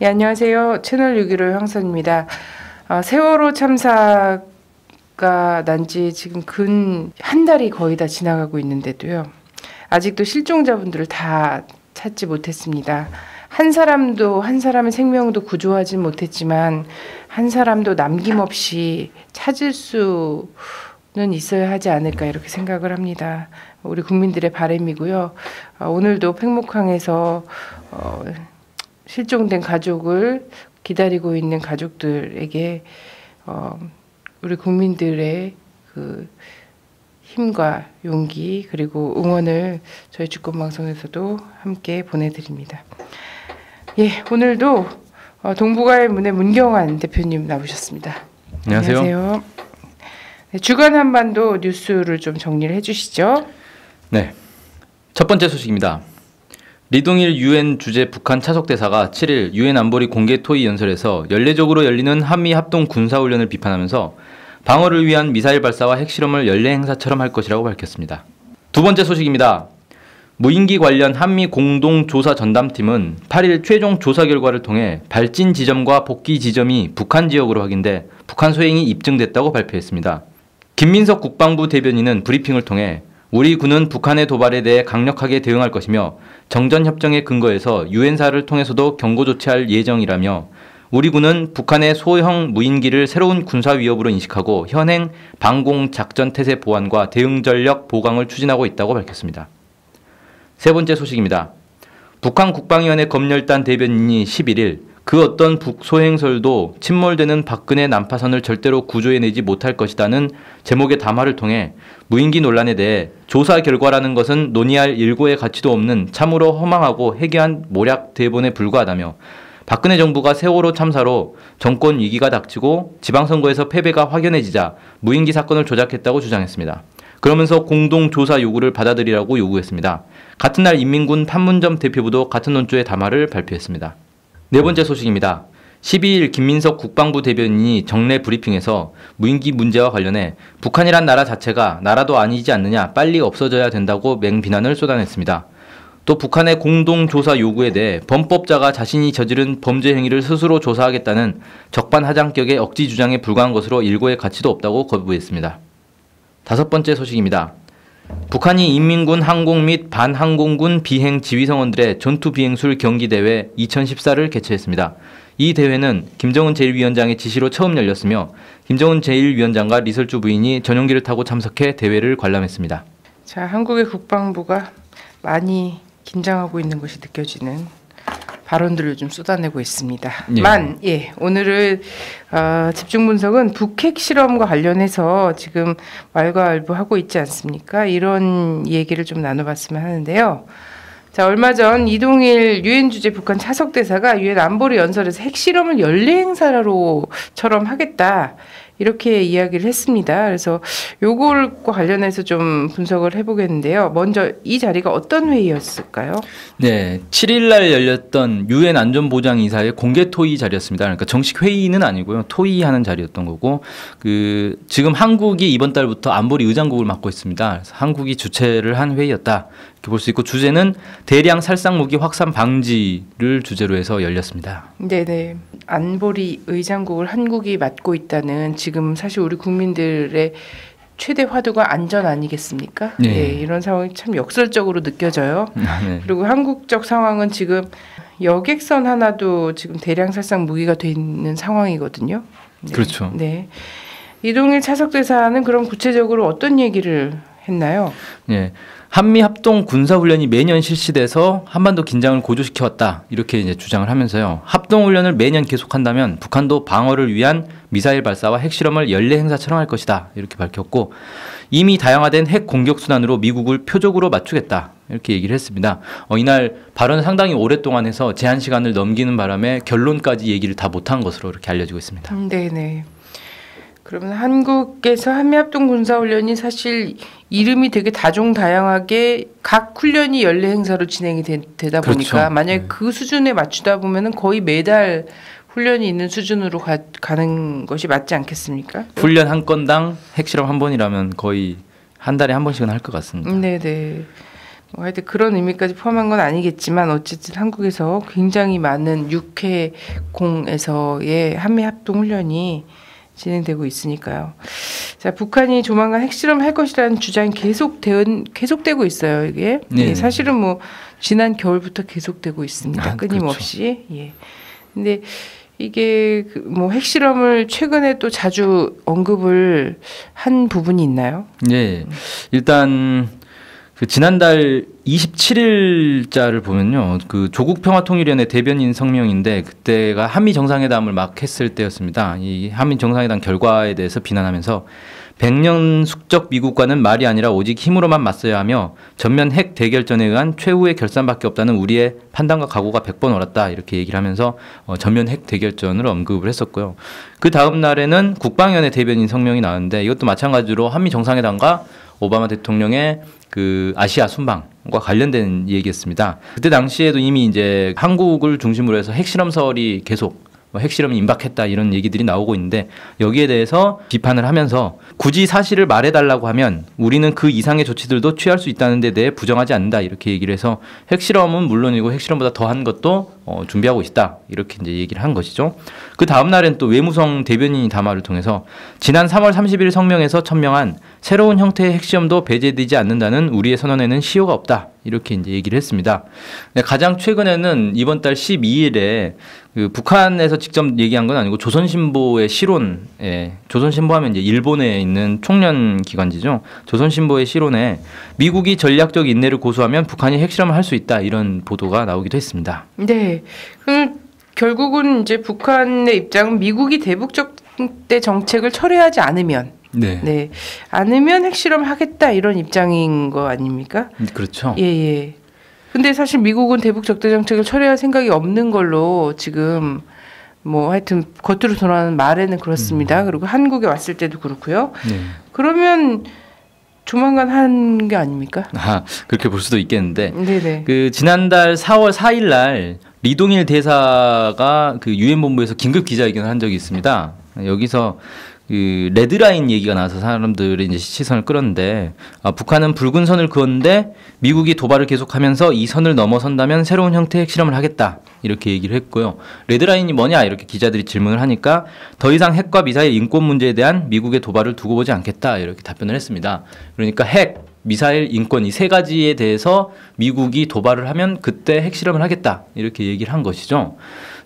예, 안녕하세요. 채널 615 황선입니다. 어, 세월호 참사가 난 지 지금 근 한 달이 거의 다 지나가고 있는데도요. 아직도 실종자분들을 다 찾지 못했습니다. 한 사람도 한 사람의 생명도 구조하지 못했지만 한 사람도 남김없이 찾을 수 는 있어야 하지 않을까 이렇게 생각을 합니다. 우리 국민들의 바람이고요. 어, 오늘도 팽목항에서 어, 실종된 가족을 기다리고 있는 가족들에게 어, 우리 국민들의 그 힘과 용기 그리고 응원을 저희 주권 방송에서도 함께 보내드립니다. 예, 오늘도 어, 동북아의 문의 문경환 대표님 나오셨습니다. 안녕하세요. 안녕하세요. 네, 주간 한반도 뉴스를 좀 정리를 해주시죠. 네. 첫 번째 소식입니다. 리동일 유엔 주재 북한 차석 대사가 7일 유엔 안보리 공개 토의 연설에서 연례적으로 열리는 한미 합동 군사 훈련을 비판하면서 방어를 위한 미사일 발사와 핵실험을 연례 행사처럼 할 것이라고 밝혔습니다. 두 번째 소식입니다. 무인기 관련 한미 공동 조사 전담팀은 8일 최종 조사 결과를 통해 발진 지점과 복귀 지점이 북한 지역으로 확인돼 북한 소행이 입증됐다고 발표했습니다. 김민석 국방부 대변인은 브리핑을 통해 우리 군은 북한의 도발에 대해 강력하게 대응할 것이며 정전 협정의 근거에서 유엔사를 통해서도 경고 조치할 예정이라며 우리 군은 북한의 소형 무인기를 새로운 군사 위협으로 인식하고 현행 방공 작전 태세 보완과 대응 전력 보강을 추진하고 있다고 밝혔습니다. 세 번째 소식입니다. 북한 국방위원회 검열단 대변인이 11일 그 어떤 북소행설도 침몰되는 박근혜 난파선을 절대로 구조해내지 못할 것이다는 제목의 담화를 통해 무인기 논란에 대해 조사 결과라는 것은 논의할 일고의 가치도 없는 참으로 허망하고 해괴한 모략 대본에 불과하다며 박근혜 정부가 세월호 참사로 정권 위기가 닥치고 지방선거에서 패배가 확연해지자 무인기 사건을 조작했다고 주장했습니다. 그러면서 공동조사 요구를 받아들이라고 요구했습니다. 같은 날 인민군 판문점 대표부도 같은 논조의 담화를 발표했습니다. 네 번째 소식입니다. 12일 김민석 국방부 대변인이 정례 브리핑에서 무인기 문제와 관련해 북한이란 나라 자체가 나라도 아니지 않느냐 빨리 없어져야 된다고 맹비난을 쏟아냈습니다. 또 북한의 공동조사 요구에 대해 범법자가 자신이 저지른 범죄 행위를 스스로 조사하겠다는 적반하장격의 억지 주장에 불과한 것으로 일고의 가치도 없다고 거부했습니다. 다섯 번째 소식입니다. 북한이 인민군 항공 및 반항공군 비행 지휘성원들의 전투 비행술 경기 대회 2014를 개최했습니다. 이 대회는 김정은 제1위원장의 지시로 처음 열렸으며 김정은 제1위원장과 리설주 부인이 전용기를 타고 참석해 대회를 관람했습니다. 자, 한국의 국방부가 많이 긴장하고 있는 것이 느껴지는 발언들을 좀 쏟아내고 있습니다. 예. 만, 예, 오늘은 어, 집중 분석은 북핵 실험과 관련해서 지금 왈가왈부하고 있지 않습니까? 이런 얘기를 좀 나눠봤으면 하는데요. 자, 얼마 전 이동일 유엔 주재 북한 차석 대사가 유엔 안보리 연설에서 핵실험을 연례 행사로처럼 하겠다. 이렇게 이야기를 했습니다. 그래서 요걸과 관련해서 좀 분석을 해보겠는데요. 먼저 이 자리가 어떤 회의였을까요? 네, 7일 날 열렸던 유엔 안전보장이사의 공개 토의 자리였습니다. 그러니까 정식 회의는 아니고요. 토의하는 자리였던 거고 그 지금 한국이 이번 달부터 안보리 의장국을 맡고 있습니다. 한국이 주최를 한 회의였다. 이렇게 볼 수 있고 주제는 대량 살상 무기 확산 방지를 주제로 해서 열렸습니다. 네 네. 안보리 의장국을 한국이 맡고 있다는 지금 사실 우리 국민들의 최대 화두가 안전 아니겠습니까? 네. 예, 이런 상황이 참 역설적으로 느껴져요. 네. 그리고 한국적 상황은 지금 여객선 하나도 지금 대량 살상 무기가 돼 있는 상황이거든요. 네. 그렇죠. 네. 이동일 차석 대사는 그럼 구체적으로 어떤 얘기를 했나요? 예. 한미 합동 군사 훈련이 매년 실시돼서 한반도 긴장을 고조시켜 왔다. 이렇게 이제 주장을 하면서요. 합동 훈련을 매년 계속한다면 북한도 방어를 위한 미사일 발사와 핵실험을 연례 행사처럼 할 것이다. 이렇게 밝혔고 이미 다양화된 핵 공격 순환으로 미국을 표적으로 맞추겠다. 이렇게 얘기를 했습니다. 어, 이날 발언을 상당히 오랫동안 해서 제한 시간을 넘기는 바람에 결론까지 얘기를 다 못한 것으로 이렇게 알려지고 있습니다. 음, 네네. 그러면 한국에서 한미합동 군사훈련이 사실 이름이 되게 다종다양하게 각 훈련이 연례 행사로 진행이 되, 다 그렇죠. 보니까 만약에 네. 그 수준에 맞추다 보면은 거의 매달 훈련이 있는 수준으로 가, 가는 것이 맞지 않겠습니까? 훈련 한 건당 핵실험 한 번이라면 거의 한 달에 한 번씩은 할 것 같습니다. 음, 네네. 뭐 하여튼 그런 의미까지 포함한 건 아니겠지만 어쨌든 한국에서 굉장히 많은 육해공에서의 한미 합동 훈련이 진행되고 있으니까요. 자, 북한이 조만간 핵실험 할 것이라는 주장이 계속 되 계속되고 있어요. 이게 네. 예, 사실은 뭐 지난 겨울부터 계속되고 있습니다. 아, 끊임없이. 예. 근데 이게 그 뭐 핵실험을 최근에 또 자주 언급을 한 부분이 있나요? 예. 일단 그 지난달 27일자를 보면요. 그 조국 평화통일위원회 대변인 성명인데 그때가 한미 정상회담을 막 했을 때였습니다. 이 한미 정상회담 결과에 대해서 비난하면서 백년 숙적 미국과는 말이 아니라 오직 힘으로만 맞서야 하며 전면 핵 대결전에 의한 최후의 결산밖에 없다는 우리의 판단과 각오가 100번 옳았다 이렇게 얘기를 하면서 어, 전면 핵 대결전을 언급을 했었고요. 그 다음 날에는 국방위원회 대변인 성명이 나왔는데 이것도 마찬가지로 한미 정상회담과 오바마 대통령의 그 아시아 순방과 관련된 얘기였습니다. 그때 당시에도 이미 이제 한국을 중심으로 해서 핵실험설이 계속 뭐 핵실험이 임박했다 이런 얘기들이 나오고 있는데 여기에 대해서 비판을 하면서 굳이 사실을 말해달라고 하면 우리는 그 이상의 조치들도 취할 수 있다는 데 대해 부정하지 않는다 이렇게 얘기를 해서 핵실험은 물론이고 핵실험보다 더한 것도 어, 준비하고 있다 이렇게 이제 얘기를 한 것이죠. 그 다음 날엔 또 외무성 대변인이 담화를 통해서 지난 3월 30일 성명에서 천명한 새로운 형태의 핵시험도 배제되지 않는다는 우리의 선언에는 시효가 없다 이렇게 이제 얘기를 했습니다. 네, 가장 최근에는 이번 달 12일에 그 북한에서 직접 얘기한 건 아니고 조선신보의 실론에 조선신보하면 이제 일본에 있는 총련 기관지죠. 조선신보의 실론에 미국이 전략적 인내를 고수하면 북한이 핵실험을 할 수 있다 이런 보도가 나오기도 했습니다. 네. 그럼 결국은 이제 북한의 입장은 미국이 대북적 대 정책을 철회하지 않으면 네, 네. 않으면 핵실험 하겠다 이런 입장인 거 아닙니까? 그렇죠. 예, 예. 근데 사실 미국은 대북 적대 정책을 철회할 생각이 없는 걸로 지금 뭐 하여튼 겉으로 드러나는 말에는 그렇습니다. 그리고 한국에 왔을 때도 그렇고요. 네. 그러면 조만간 한 게 아닙니까? 아, 그렇게 볼 수도 있겠는데 네, 네. 그 지난달 4월 4일 날 리동일 대사가 그 유엔 본부에서 긴급 기자회견을 한 적이 있습니다. 여기서 그 레드라인 얘기가 나와서 사람들이 이제 시선을 끌었는데 아, 북한은 붉은 선을 그었는데 미국이 도발을 계속하면서 이 선을 넘어선다면 새로운 형태의 핵실험을 하겠다 이렇게 얘기를 했고요. 레드라인이 뭐냐 이렇게 기자들이 질문을 하니까 더 이상 핵과 미사일 인권 문제에 대한 미국의 도발을 두고 보지 않겠다 이렇게 답변을 했습니다. 그러니까 핵 미사일 인권 이 세 가지에 대해서 미국이 도발을 하면 그때 핵실험을 하겠다 이렇게 얘기를 한 것이죠.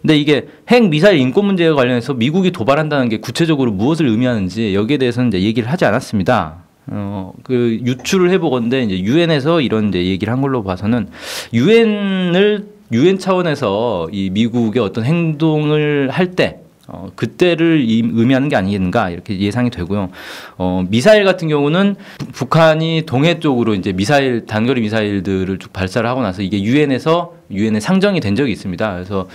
근데 이게 핵 미사일 인권 문제와 관련해서 미국이 도발한다는 게 구체적으로 무엇을 의미하는지 여기에 대해서는 이제 얘기를 하지 않았습니다. 어, 그 유출을 해보건데 이제 유엔에서 이런 이제 얘기를 한 걸로 봐서는 유엔을 유엔 차원에서 이 미국의 어떤 행동을 할 때 어, 그때를 이- 의미하는 게 아니겠는가 이렇게 예상이 되고요. 어, 미사일 같은 경우는 북- 북한이 동해 쪽으로 이제 미사일 단거리 미사일들을 쭉 발사를 하고 나서 이게 유엔에서 유엔에 상정이 된 적이 있습니다. 그래서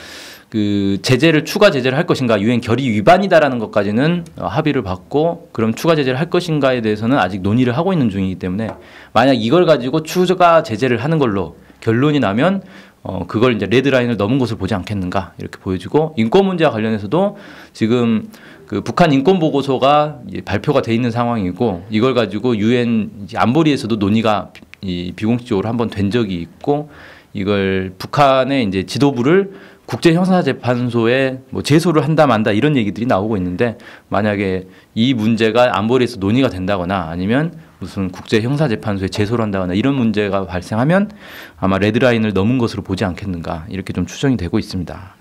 그 제재를 추가 제재를 할 것인가 유엔 결의 위반이다라는 것까지는 어, 합의를 받고 그럼 추가 제재를 할 것인가에 대해서는 아직 논의를 하고 있는 중이기 때문에 만약 이걸 가지고 추가 제재를 하는 걸로 결론이 나면 어 그걸 이제 레드라인을 넘은 것을 보지 않겠는가 이렇게 보여지고 인권 문제와 관련해서도 지금 그 북한 인권 보고서가 발표가 돼 있는 상황이고 이걸 가지고 유엔 안보리에서도 논의가 비- 이 비공식적으로 한번 된 적이 있고 이걸 북한의 이제 지도부를 국제 형사 재판소에 뭐 제소를 한다 만다 이런 얘기들이 나오고 있는데 만약에 이 문제가 안보리에서 논의가 된다거나 아니면 무슨 국제 형사 재판소에 제소를 한다거나 이런 문제가 발생하면 아마 레드라인을 넘은 것으로 보지 않겠는가 이렇게 좀 추정이 되고 있습니다.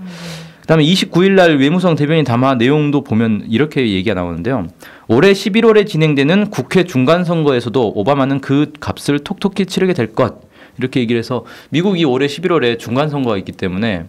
그다음에 29일 날 외무성 대변인 담화 내용도 보면 이렇게 얘기가 나오는데요. 올해 11월에 진행되는 국회 중간 선거에서도 오바마는 그 값을 톡톡히 치르게 될 것. 이렇게 얘기를 해서 미국이 올해 11월에 중간 선거가 있기 때문에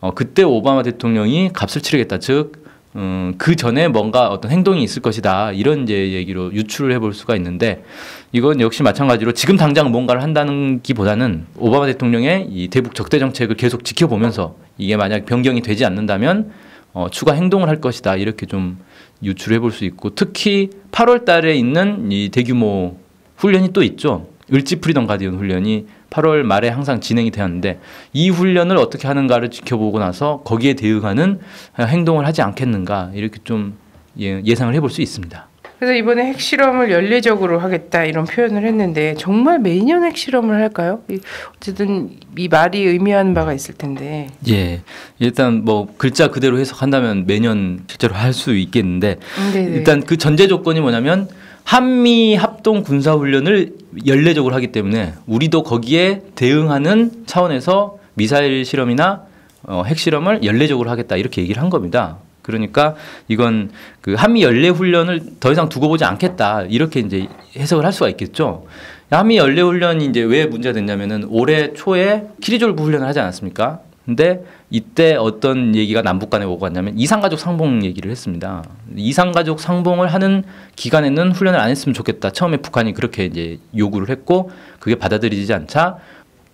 어, 그때 오바마 대통령이 값을 치르겠다. 즉, 음, 그 전에 뭔가 어떤 행동이 있을 것이다. 이런 이제 얘기로 유출을 해볼 수가 있는데 이건 역시 마찬가지로 지금 당장 뭔가를 한다는 기보다는 오바마 대통령의 이 대북 적대 정책을 계속 지켜보면서 이게 만약 변경이 되지 않는다면 어, 추가 행동을 할 것이다. 이렇게 좀 유출해 볼 수 있고 특히 8월 달에 있는 이 대규모 훈련이 또 있죠. 을지 프리덤 가디언 훈련이 8월 말에 항상 진행이 되었는데 이 훈련을 어떻게 하는가를 지켜보고 나서 거기에 대응하는 행동을 하지 않겠는가 이렇게 좀 예, 예상을 해볼 수 있습니다. 그래서 이번에 핵실험을 연례적으로 하겠다 이런 표현을 했는데 정말 매년 핵실험을 할까요? 이- 어쨌든 이 말이 의미하는 바가 있을 텐데. 예. 일단 뭐 글자 그대로 해석한다면 매년 실제로 할 수 있겠는데 음, 네네. 일단 그 전제 조건이 뭐냐면 한미 합동 군사 훈련을 연례적으로 하기 때문에 우리도 거기에 대응하는 차원에서 미사일 실험이나 어, 핵 실험을 연례적으로 하겠다 이렇게 얘기를 한 겁니다. 그러니까 이건 그 한미 연례 훈련을 더 이상 두고 보지 않겠다 이렇게 이제 해석을 할 수가 있겠죠. 한미 연례 훈련이 이제 왜 문제가 됐냐면은 올해 초에 키리졸브 훈련을 하지 않았습니까? 근데 이때 어떤 얘기가 남북 간에 오고 갔냐면 이상가족 상봉 얘기를 했습니다. 이상가족 상봉을 하는 기간에는 훈련을 안 했으면 좋겠다. 처음에 북한이 그렇게 이제 요구를 했고 그게 받아들이지 않자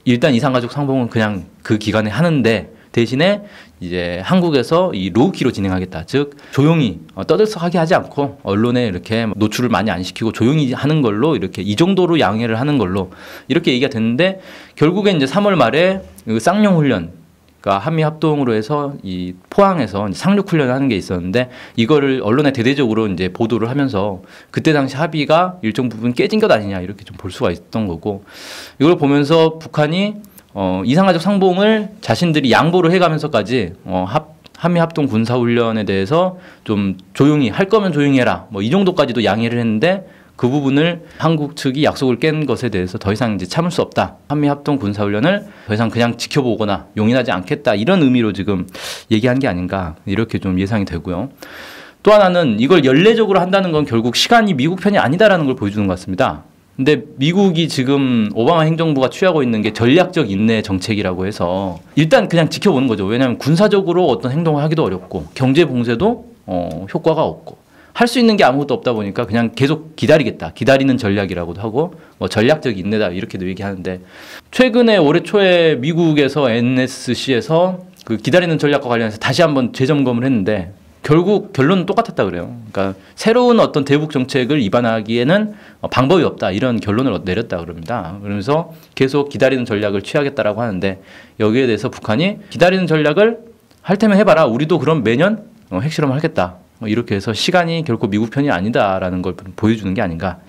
일단 이상가족 상봉은 그냥 그 기간에 하는데 대신에 이제 한국에서 이 로우키로 진행하겠다. 즉 조용히 어, 떠들썩하게 하지 않고 언론에 이렇게 노출을 많이 안 시키고 조용히 하는 걸로 이렇게 이 정도로 양해를 하는 걸로 이렇게 얘기가 됐는데 결국에 이제 3월 말에 그 쌍용 훈련 그러니까 한미 합동으로 해서 이 포항에서 상륙 훈련을 하는 게 있었는데 이거를 언론에 대대적으로 이제 보도를 하면서 그때 당시 합의가 일정 부분 깨진 것 아니냐 이렇게 좀 볼 수가 있던 거고 이걸 보면서 북한이 어, 이상가족 상봉을 자신들이 양보를 해가면서까지 어, 합 한미 합동 군사 훈련에 대해서 좀 조용히 할 거면 조용히 해라. 뭐 이 정도까지도 양해를 했는데 그 부분을 한국 측이 약속을 깬 것에 대해서 더 이상 이제 참을 수 없다. 한미 합동 군사 훈련을 더 이상 그냥 지켜보거나 용인하지 않겠다. 이런 의미로 지금 얘기한 게 아닌가 이렇게 좀 예상이 되고요. 또 하나는 이걸 연례적으로 한다는 건 결국 시간이 미국 편이 아니다라는 걸 보여주는 것 같습니다. 근데 미국이 지금 오바마 행정부가 취하고 있는 게 전략적 인내 정책이라고 해서 일단 그냥 지켜보는 거죠. 왜냐하면 군사적으로 어떤 행동을 하기도 어렵고 경제 봉쇄도 어, 효과가 없고 할 수 있는 게 아무것도 없다 보니까 그냥 계속 기다리겠다. 기다리는 전략이라고도 하고 뭐 전략적 인내다 이렇게도 얘기하는데 최근에 올해 초에 미국에서 NSC에서 그 기다리는 전략과 관련해서 다시 한번 재점검을 했는데 결국 결론은 똑같았다 그래요. 그러니까 새로운 어떤 대북 정책을 입안하기에는 어, 방법이 없다 이런 결론을 내렸다 그럽니다. 그러면서 계속 기다리는 전략을 취하겠다라고 하는데 여기에 대해서 북한이 기다리는 전략을 할 테면 해봐라. 우리도 그럼 매년 어, 핵실험을 하겠다. 뭐 이렇게 해서 시간이 결코 미국 편이 아니다라는 걸 보여주는 게 아닌가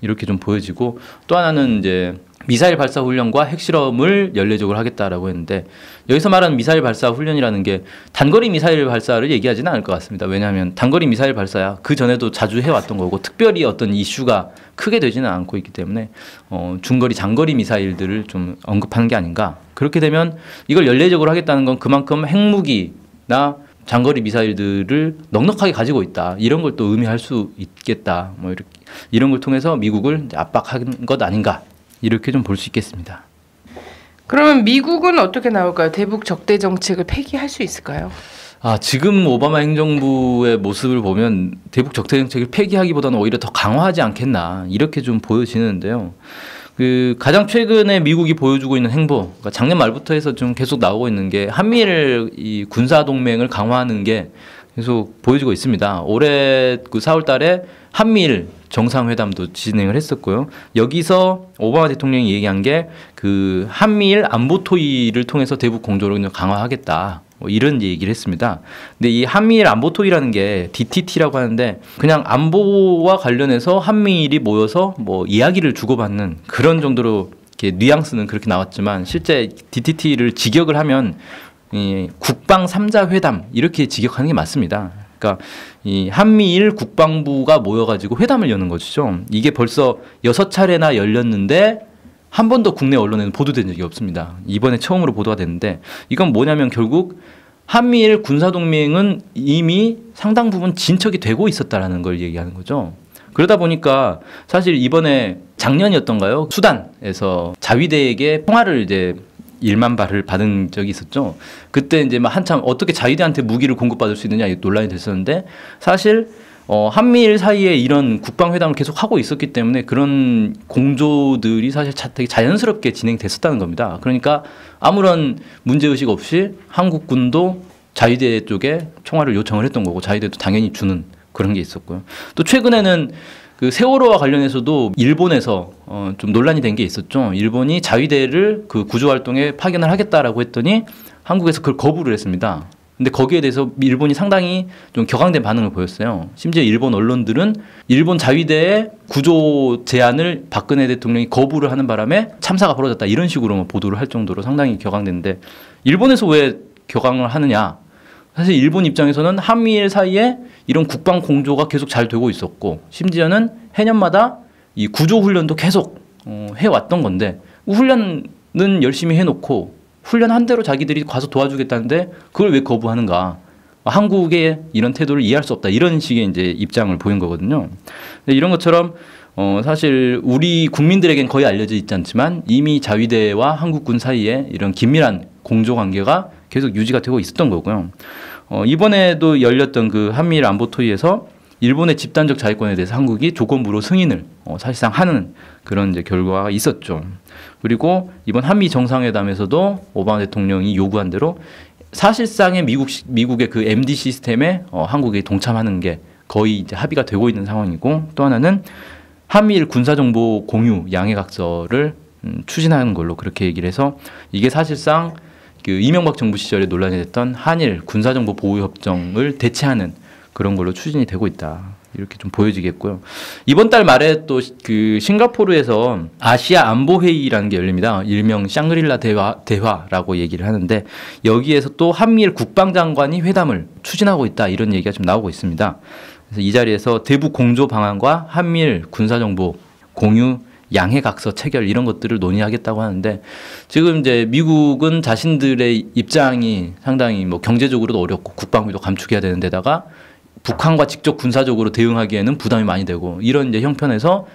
이렇게 좀 보여지고 또 하나는 이제 미사일 발사 훈련과 핵실험을 연례적으로 하겠다라고 했는데 여기서 말하는 미사일 발사 훈련이라는 게 단거리 미사일 발사를 얘기하지는 않을 것 같습니다. 왜냐하면 단거리 미사일 발사야 그 전에도 자주 해왔던 거고 특별히 어떤 이슈가 크게 되지는 않고 있기 때문에 어, 중거리 장거리 미사일들을 좀 언급하는 게 아닌가 그렇게 되면 이걸 연례적으로 하겠다는 건 그만큼 핵무기나 장거리 미사일들을 넉넉하게 가지고 있다 이런 걸 또 의미할 수 있겠다 뭐 이렇게 이런 걸 통해서 미국을 압박한 것 아닌가 이렇게 좀 볼 수 있겠습니다. 그러면 미국은 어떻게 나올까요? 대북 적대 정책을 폐기할 수 있을까요? 아 지금 오바마 행정부의 모습을 보면 대북 적대 정책을 폐기하기보다는 오히려 더 강화하지 않겠나 이렇게 좀 보여지는데요. 그 가장 최근에 미국이 보여주고 있는 행보, 그러니까 작년 말부터 해서 좀 계속 나오고 있는 게 한미일 이 군사 동맹을 강화하는 게 계속 보여지고 있습니다. 올해 그 4월달에 한미일 정상회담도 진행을 했었고요. 여기서 오바마 대통령이 얘기한 게 그 한미일 안보 토의를 통해서 대북 공조를 강화하겠다. 뭐 이런 얘기를 했습니다. 근데 이 한미일 안보 토의라는 게 DTT라고 하는데 그냥 안보와 관련해서 한미일이 모여서 뭐 이야기를 주고받는 그런 정도로 이렇게 뉘앙스는 그렇게 나왔지만 실제 DTT를 직역을 하면 이 국방 삼자 회담 이렇게 직역하는 게 맞습니다. 그러니까 이 한미일 국방부가 모여가지고 회담을 여는 것이죠. 이게 벌써 여섯 차례나 열렸는데 한 번도 국내 언론에는 보도된 적이 없습니다. 이번에 처음으로 보도가 됐는데 이건 뭐냐면 결국 한미일 군사 동맹은 이미 상당 부분 진척이 되고 있었다라는 걸 얘기하는 거죠. 그러다 보니까 사실 이번에 작년이었던가요? 수단에서 자위대에게 통화를 이제 1만 발을 받은 적이 있었죠. 그때 이제 막 한참 어떻게 자위대한테 무기를 공급받을 수 있느냐 이 논란이 됐었는데 사실 어, 한미일 사이에 이런 국방 회담을 계속 하고 있었기 때문에 그런 공조들이 사실 자, 되게 자연스럽게 진행됐었다는 겁니다. 그러니까 아무런 문제 의식 없이 한국군도 자위대 쪽에 총알을 요청을 했던 거고 자위대도 당연히 주는 그런 게 있었고요. 또 최근에는 그 세월호와 관련해서도 일본에서 어, 좀 논란이 된 게 있었죠. 일본이 자위대를 그 구조 활동에 파견을 하겠다라고 했더니 한국에서 그걸 거부를 했습니다. 근데 거기에 대해서 일본이 상당히 좀 격앙된 반응을 보였어요. 심지어 일본 언론들은 일본 자위대의 구조 제안을 박근혜 대통령이 거부를 하는 바람에 참사가 벌어졌다 이런 식으로 보도를 할 정도로 상당히 격앙됐는데 일본에서 왜 격앙을 하느냐? 사실 일본 입장에서는 한미일 사이에 이런 국방 공조가 계속 잘 되고 있었고 심지어는 해년마다 이 구조 훈련도 계속 어, 해왔던 건데 훈련은 열심히 해놓고 훈련한 대로 자기들이 가서 도와주겠다는데 그걸 왜 거부하는가? 한국의 이런 태도를 이해할 수 없다 이런 식의 이제 입장을 보인 거거든요. 이런 것처럼 어 사실 우리 국민들에겐 거의 알려져 있지 않지만 이미 자위대와 한국군 사이에 이런 긴밀한 공조 관계가 계속 유지가 되고 있었던 거고요. 어 이번에도 열렸던 그 한미일 안보 토의에서 일본의 집단적 자위권에 대해서 한국이 조건부로 승인을 어 사실상 하는 그런 이제 결과가 있었죠. 그리고 이번 한미 정상회담에서도 오바마 대통령이 요구한 대로 사실상의 미국 미국의 그 MD 시스템에 어, 한국이 동참하는 게 거의 이제 합의가 되고 있는 상황이고 또 하나는 한미일 군사정보 공유 양해각서를 음, 추진하는 걸로 그렇게 얘기를 해서 이게 사실상 그 이명박 정부 시절에 논란이 됐던 한일 군사정보 보호 협정을 대체하는 그런 걸로 추진이 되고 있다. 이렇게 좀 보여지겠고요. 이번 달 말에 또 그 싱가포르에서 아시아 안보 회의라는 게 열립니다. 일명 샹그릴라 대화 대화라고 얘기를 하는데 여기에서 또 한미일 국방장관이 회담을 추진하고 있다 이런 얘기가 좀 나오고 있습니다. 그래서 이 자리에서 대북 공조 방안과 한미일 군사 정보 공유 양해 각서 체결 이런 것들을 논의하겠다고 하는데 지금 이제 미국은 자신들의 입장이 상당히 뭐 경제적으로도 어렵고 국방비도 감축해야 되는 데다가 북한과 직접 군사적으로 대응하기에는 부담이 많이 되고 이런 이제 형편에서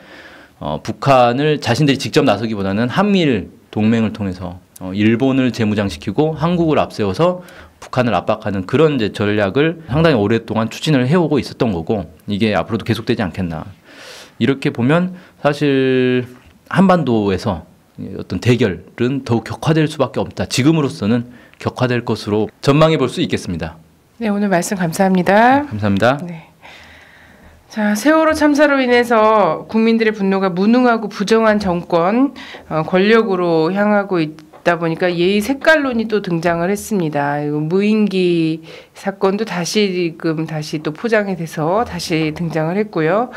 어, 북한을 자신들이 직접 나서기보다는 한미일 동맹을 통해서 어, 일본을 재무장시키고 한국을 앞세워서 북한을 압박하는 그런 이제 전략을 상당히 오랫동안 추진을 해오고 있었던 거고 이게 앞으로도 계속되지 않겠나 이렇게 보면 사실 한반도에서 어떤 대결은 더욱 격화될 수밖에 없다. 지금으로서는 격화될 것으로 전망해 볼 수 있겠습니다. 네, 오늘 말씀 감사합니다. 네, 감사합니다. 네. 자, 세월호 참사로 인해서 국민들의 분노가 무능하고 부정한 정권, 어, 권력으로 향하고 있다 보니까 예의 색깔론이 또 등장을 했습니다. 무인기 사건도 다시금 다시 또 포장이 돼서 다시 등장을 했고요.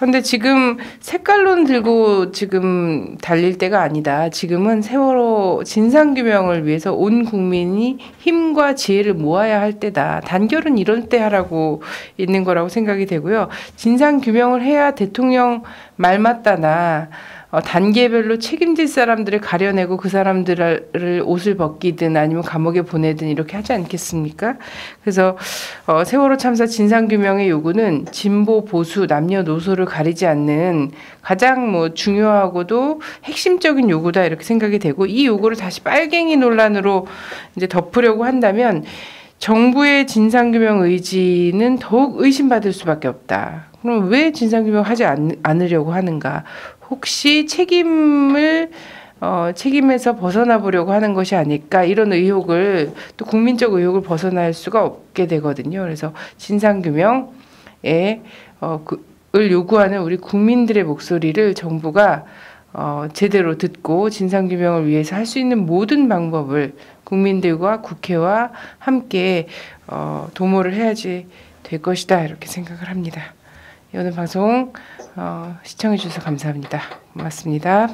근데 지금 색깔론 들고 지금 달릴 때가 아니다. 지금은 세월호 진상규명을 위해서 온 국민이 힘과 지혜를 모아야 할 때다. 단결은 이런 때 하라고 있는 거라고 생각이 되고요. 진상규명을 해야 대통령 말 맞다나 어, 단계별로 책임질 사람들을 가려내고 그 사람들을 옷을 벗기든 아니면 감옥에 보내든 이렇게 하지 않겠습니까? 그래서 어, 세월호 참사 진상규명의 요구는 진보 보수 남녀노소를 가리지 않는 가장 뭐 중요하고도 핵심적인 요구다 이렇게 생각이 되고 이 요구를 다시 빨갱이 논란으로 이제 덮으려고 한다면 정부의 진상규명 의지는 더욱 의심받을 수밖에 없다. 그럼 왜 진상규명 하지 않, 않으려고 하는가? 혹시 책임을 어, 책임에서 벗어나 보려고 하는 것이 아닐까 이런 의혹을 또 국민적 의혹을 벗어날 수가 없게 되거든요. 그래서 진상규명에 어, 그, 을 요구하는 우리 국민들의 목소리를 정부가 어, 제대로 듣고 진상규명을 위해서 할 수 있는 모든 방법을 국민들과 국회와 함께 어, 도모를 해야지 될 것이다 이렇게 생각을 합니다. 오늘 방송 어, 시청해 주셔서 감사합니다. 고맙습니다.